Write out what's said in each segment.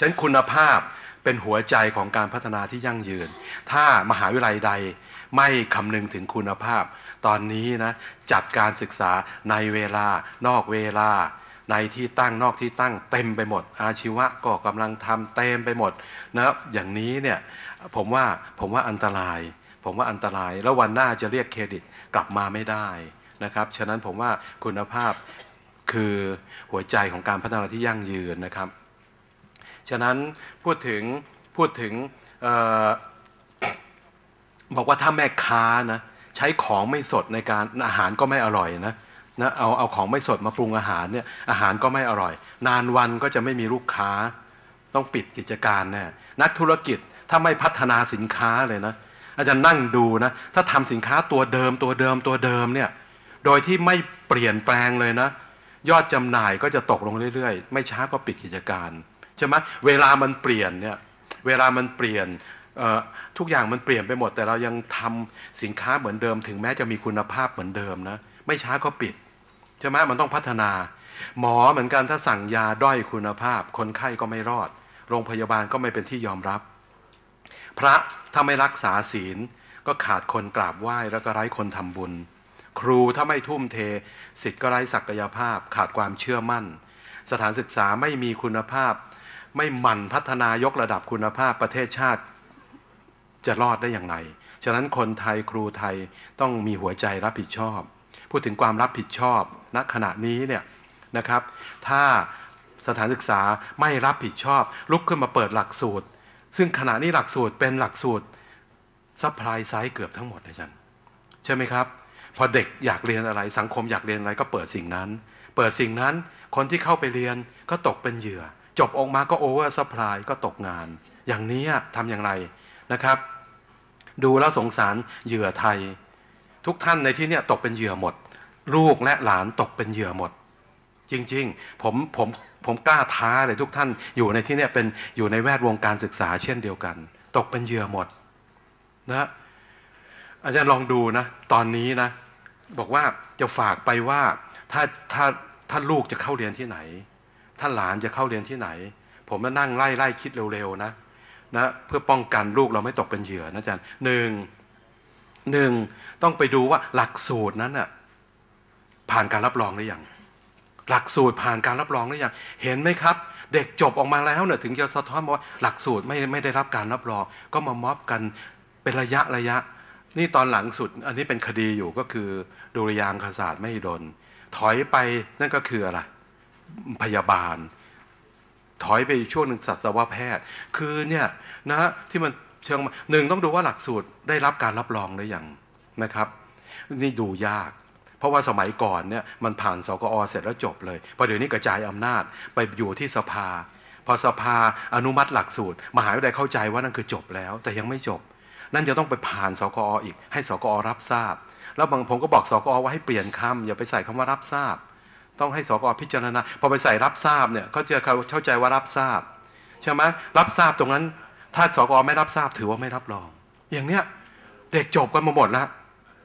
ฉะนั้นคุณภาพเป็นหัวใจของการพัฒนาที่ยั่งยืน ถ้ามหาวิทยาลัยใดไม่คำนึงถึงคุณภาพ ตอนนี้นะจัดการศึกษาในเวลานอกเวลา ในที่ตั้งนอกที่ตั้งเต็มไปหมด อาชีวะก็กำลังทำเต็มไปหมดนะอย่างนี้เนี่ยผมว่าผมว่าอันตราย ผมว่าอันตราย แล้ววันหน้าจะเรียกเครดิตกลับมาไม่ได้นะครับฉะนั้นผมว่าคุณภาพคือหัวใจของการพัฒนาที่ยั่งยืนนะครับ ฉะนั้นพูดถึงพูดถึงออบอกว่าถ้าแม่ค้านะใช้ของไม่สดในการอาหารก็ไม่อร่อยนะนะเอาเอาของไม่สดมาปรุงอาหารเนี่ยอาหารก็ไม่อร่อย นานวันก็จะไม่มีลูกค้า ต้องปิดกิจการแน่นักธุรกิจถ้าไม่พัฒนาสินค้าเลยนะอาจารย์นั่งดูนะถ้าทำสินค้าตัวเดิมตัวเดิมตัวเดิมเนี่ยโดยที่ไม่เปลี่ยนแปลงเลยนะ ยอดจำหน่ายก็จะตกลงเรื่อยๆ ไม่ช้าก็ปิดกิจการ ใช่ไหมเวลามันเปลี่ยนเนี่ยเวลามันเปลี่ยนทุกอย่างมันเปลี่ยนไปหมด แต่เรายังทำสินค้าเหมือนเดิม ถึงแม้จะมีคุณภาพเหมือนเดิมนะไม่ช้าก็ปิดใช่ไหมมันต้องพัฒนา หมอเหมือนกันถ้าสั่งยาด้อยคุณภาพ คนไข้ก็ไม่รอด โรงพยาบาลก็ไม่เป็นที่ยอมรับ พระถ้าไม่รักษาศีล ก็ขาดคนกราบไหว้แล้วก็ไร้คนทำบุญ ครูถ้าไม่ทุ่มเทสิทธิ์ก็ไร้ศักยภาพ ขาดความเชื่อมั่น สถานศึกษาไม่มีคุณภาพ ไม่หมั่นพัฒนายกระดับคุณภาพประเทศชาติจะรอดได้อย่างไร ฉะนั้นคนไทยครูไทยต้องมีหัวใจรับผิดชอบ พูดถึงความรับผิดชอบณขณะนี้เนี่ยนะครับ ถ้าสถานศึกษาไม่รับผิดชอบ ลุกขึ้นมาเปิดหลักสูตร ซึ่งขณะนี้หลักสูตรเป็นหลักสูตรซัพพลายไซส์เกือบทั้งหมดอาจารย์ใช่ไหมครับ พอเด็กอยากเรียนอะไรสังคมอยากเรียนอะไรก็เปิดสิ่งนั้น เปิดสิ่งนั้นคนที่เข้าไปเรียนก็ตกเป็นเหยื่อ จบออกมาก็โอเวอร์ซัพพลายก็ตกงาน อย่างนี้ทำอย่างไรนะครับ ดูแล้วสงสารเหยื่อไทย ทุกท่านในที่นี้ตกเป็นเหยื่อหมด ลูกและหลานตกเป็นเหยื่อหมด จริงๆ ผมผมผมกล้าท้าเลยทุกท่านอยู่ในที่นี้เป็นอยู่ในแวดวงการศึกษาเช่นเดียวกัน ตกเป็นเหยื่อหมดนะอาจารย์ลองดูนะ ตอนนี้นะ บอกว่าจะฝากไปว่าถ้าถ้าถ้าลูกจะเข้าเรียนที่ไหน ถ้าหลานจะเข้าเรียนที่ไหน ผมมานั่งไล่ไล่คิดเร็วๆนะนะเพื่อป้องกันลูกเราไม่ตกเป็นเหยื่อนะอาจารย์หนึ่งหนึ่งต้องไปดูว่าหลักสูตรนั้นน่ะผ่านการรับรองหรือยังหลักสูตรผ่านการรับรองหรือยังเห็นไหมครับ เด็กจบออกมาแล้วเนี่ยถึงจะสะท้อนว่าหลักสูตรไม่ไม่ได้รับการรับรอง ก็มาม็อบกันเป็นระยะระยะ นี่ตอนหลังสุด อันนี้เป็นคดีอยู่ก็คือดุริยางคศาสตร์ไม่ดน ถอยไปนั่นก็คืออะไร พยาบาล ถอยไปช่วงหนึ่งสัตวแพทย์ คือเนี่ยนะที่มันเชิงหนึ่งต้องดูว่าหลักสูตรได้รับการรับรองหรือยังนะครับ นี่ดูยาก เพราะว่าสมัยก่อนเนี่ยมันผ่านสกอเสร็จแล้วจบเลยพอเดี๋ยวนี้กระจายอำนาจไปอยู่ที่สภา พอสภาอนุมัติหลักสูตร มหาวิทยาลัยเข้าใจว่านั่นคือจบแล้ว แต่ยังไม่จบ นั่นจะต้องไปผ่านสกออีก ให้สกอรับทราบ แล้วบางผมก็บอกสกอว่าให้เปลี่ยนคำอย่าไปใส่คำว่ารับทราบ ต้องให้สกอพิจารณาพอไปใส่รับทราบเนี่ยเขาจะเข้าใจว่ารับทราบใช่ไหมรับทราบตรงนั้น ถ้าสกอไม่รับทราบถือว่าไม่รับรอง อย่างเนี้ยเด็กจบกันมาหมดแล้ว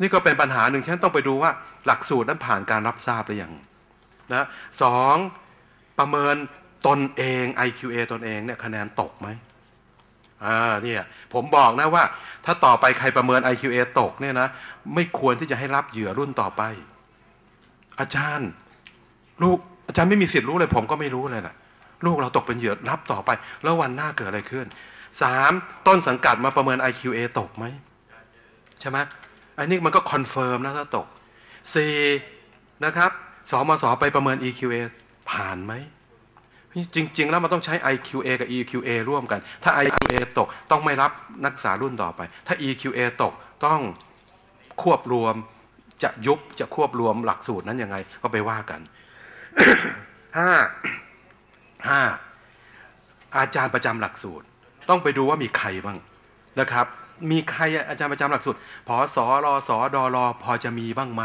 นี่ก็เป็นปัญหาหนึ่งฉันต้องไปดูว่าหลักสูตรนั้นผ่านการรับทราบหรือยังนะสองประเมินตนเอง IQA ตนเองเนี่ยคะแนนตกไหมอ่าเนี่ยผมบอกนะว่า ถ้าต่อไปใครประเมิน IQA ตกเนี่ยนะไม่ควรที่จะให้รับเหยื่อรุ่นต่อไป อาจารย์ ลูกอาจารย์ไม่มีสิทธิ์รู้เลย ผมก็ไม่รู้เลยแหละลูกเราตกเป็นเหยื่อรับต่อไป แล้ววันหน้าเกิดอะไรขึ้นสามต้นสังกัดมาประเมิน IQA ตกไหมใช่ไหมอันนี้มันก็คอนเฟิร์มนะถ้าตกสี่นะครับสมสไปประเมิน EQA ผ่านไหมจริง ๆ แล้วมันต้องใช้ IQA กับ EQA ร่วมกัน ถ้า IQA ตกต้องไม่รับนักศึกษารุ่นต่อไป ถ้า EQA ตกต้องควบรวมจะยุบจะควบรวมหลักสูตรนั้นยังไงก็ไปว่ากัน ห้าห้าอาจารย์ประจำหลักสูตร ต้องไปดูว่ามีใครบ้างนะครับ มีใครอาจารย์ประจำหลักสูตรพอสอรอสอดอรอพอจะมีบ้างไหม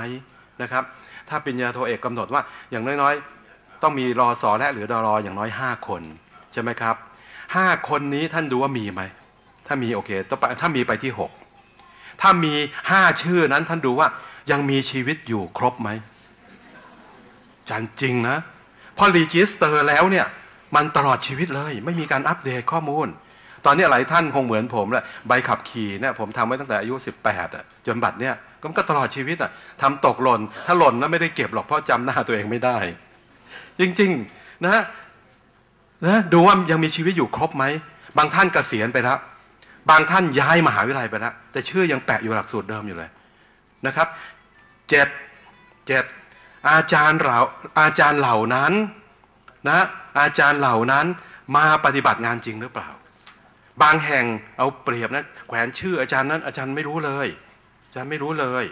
นะครับ ถ้าเป็นยาโทเอกกำหนดว่าอย่างน้อยๆ ต้องมีรอสอและหรือดอรออย่างน้อยห้าคนใช่ไหมครับห้าคนนี้ท่านดูว่ามีไหมถ้ามีโอเคถ้ามีไปที่หกถ้ามีห้าชื่อนั้นท่านดูว่ายังมีชีวิตอยู่ครบไหม จันจริงนะพอรีจิสเตอร์แล้วเนี่ย มันตลอดชีวิตเลย ไม่มีการอัปเดตข้อมูล ตอนนี้หลายท่านคงเหมือนผมแหละใบขับขี่เนี่ยผมทำไว้ตั้งแต่อายุ 18อะจนบัดเนี่ยก็ตลอดชีวิตอะทำตกหล่น ถ้าหล่นนะไม่ได้เก็บหรอกเพราะจำหน้าตัวเองไม่ได้ จริงๆนะนะดูว่ายังมีชีวิตอยู่ครบไหมบางท่านเกษียณไปแล้วบางท่านย้ายมหาวิทยาลัยไปแล้วแต่ชื่อยังแปะอยู่หลักสูตรเดิมอยู่เลยนะครับเจ็ดเจ็ด อาจารย์เหล่าอาจารย์เหล่านั้นนะอาจารย์เหล่านั้นมาปฏิบัติงานจริงหรือเปล่า บางแห่งเอาเปรียบนะแขวนชื่ออาจารย์นั้นอาจารย์ไม่รู้เลยอาจารย์ไม่รู้เลย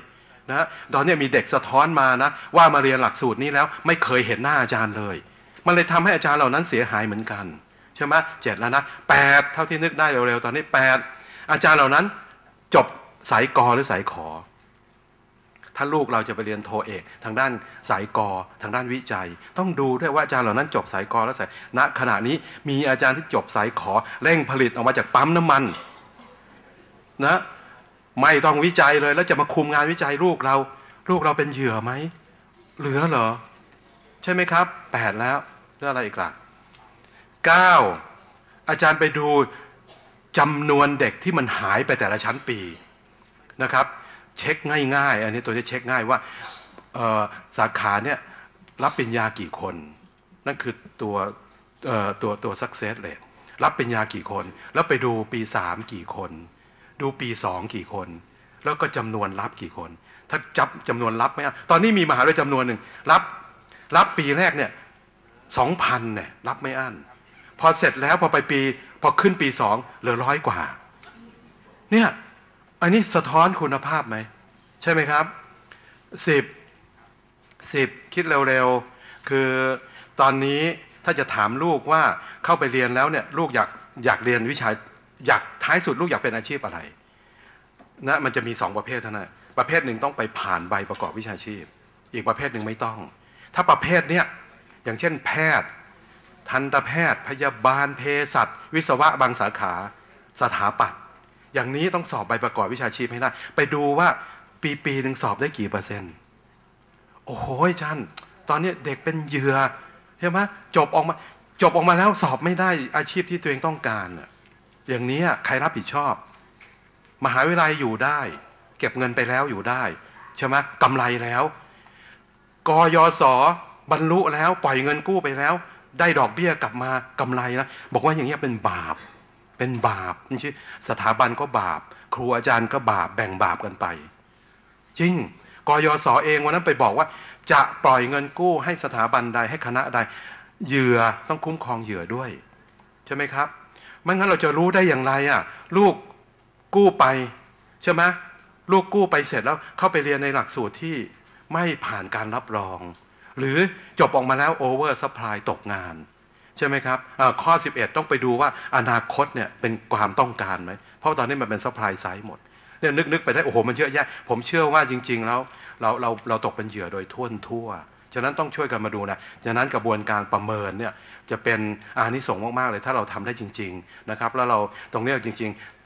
นะตอนนี้มีเด็กสะท้อนมานะว่ามาเรียนหลักสูตรนี้แล้วไม่เคยเห็นหน้าอาจารย์เลย มันเลยทำให้อาจารย์เหล่านั้นเสียหายเหมือนกันใช่ไหมเจ็ดแล้วนะแปดเท่าที่นึกได้เร็วๆตอนนี้แปดอาจารย์เหล่านั้นจบสายกอหรือสายขอ ถ้าลูกเราจะไปเรียนโทเอก ทางด้านสายกอทางด้านวิจัย ต้องดูด้วยว่าอาจารย์เหล่านั้นจบสายกอและสายณขณะนี้มีอาจารย์ที่จบสายขอเร่งผลิตออกมาจากปั๊มน้ำมันนะไม่ต้องวิจัยเลย แล้วจะมาคุมงานวิจัยลูกเรา ลูกเราเป็นเหยื่อไหมเหลือเหรอ ใช่ไหมครับแปดแล้วเรื่องอะไรอีกล่ะเก้าอาจารย์ไปดูจำนวนเด็กที่มันหายไปแต่ละชั้นปีนะครับ เช็คง่ายๆ อันนี้ตัวนี้เช็คง่ายว่าสาขาเนี่ยรับปริญญากี่คน นั่นคือตัวตัวตัว success rate รับปริญญากี่คน แล้วไปดูปีสามกี่คน ดูปีสองกี่คน แล้วก็จำนวนรับกี่คน ถ้าจับจำนวนรับไม่ตอนนี้มีมหาวิทยาลัยจำนวนหนึ่งรับรับปีแรกเนี่ยสองพันเนี่ยรับไม่อั้นพอเสร็จแล้วพอไปปี พอขึ้นปีสองเหลือร้อยกว่า เนี่ย อันนี้สะท้อนคุณภาพไหม ใช่ไหมครับสิบสิบคิดเร็วๆ คือตอนนี้ถ้าจะถามลูกว่าเข้าไปเรียนแล้วเนี่ยลูกอยากอยากเรียนวิชาอยากท้ายสุดลูกอยากเป็นอาชีพอะไรนะมันจะมีสองประเภทเท่านั้นประเภทหนึ่งต้องไปผ่านใบประกอบวิชาชีพ อีกประเภทหนึ่งไม่ต้อง ถ้าประเภทเนี้ยอย่างเช่น แพทย์ ทันตแพทย์ พยาบาลเภสัชวิศวะบางสาขา สถาปัตย์ อย่างนี้ต้องสอบใบประกอบวิชาชีพให้ได้ ไปดูว่าปีปีหนึ่งสอบได้กี่เปอร์เซ็นต์ โอ้โหชันตอนนี้เด็กเป็นเหยื่อใช่ไหมจบออกมาจบออกมาแล้วสอบไม่ได้อาชีพที่ตัวเองต้องการอย่างนี้ใครรับผิดชอบ มหาวิทยาลัยอยู่ได้ เก็บเงินไปแล้วอยู่ได้ใช่ไหมกำไรแล้วกยศบรรลุแล้วปล่อยเงินกู้ไปแล้ว ได้ดอกเบี้ยกลับมากำไรนะบอกว่าอย่างนี้เป็นบาป เป็นบาปนี่ช่สถาบันก็บาป ครูอาจารย์ก็บาปแบ่งบาปกันไป จริงกยศเองวันนั้นไปบอกว่า จะปล่อยเงินกู้ให้สถาบันใดให้คณะใดเหยื่อต้องคุ้มครองเหยื่อด้วย ใช่ไหมครับไม่งั้นเราจะรู้ได้อย่างไรอะลูกกู้ไปใช่ไหมลูกกู้ไปเสร็จแล้วเข้าไปเรียนในหลักสูตรที่ไม่ผ่านการรับรอง หรือจบออกมาแล้วโอเวอร์ซัพพลายตกงาน ใช่ไหมครับข้อ 11 ต้องไปดูว่าอนาคตเนี่ยเป็นความต้องการไหม เพราะตอนนี้มันเป็นซัพพลายไซด์หมดเนี่ยนึกๆไปได้ โอ้โห มันเยอะแยะ ผมเชื่อว่าจริง ๆ แล้วเราเราเราตกเป็นเหยื่อโดยทั่วทั่ว ฉะนั้นต้องช่วยกันมาดูนะ ฉะนั้นกระบวนการประเมินเนี่ยจะเป็นอานิสงส์มาก ๆ เลยถ้าเราทำได้จริง ๆ นะครับ แล้วเราตรงนี้จริง ๆ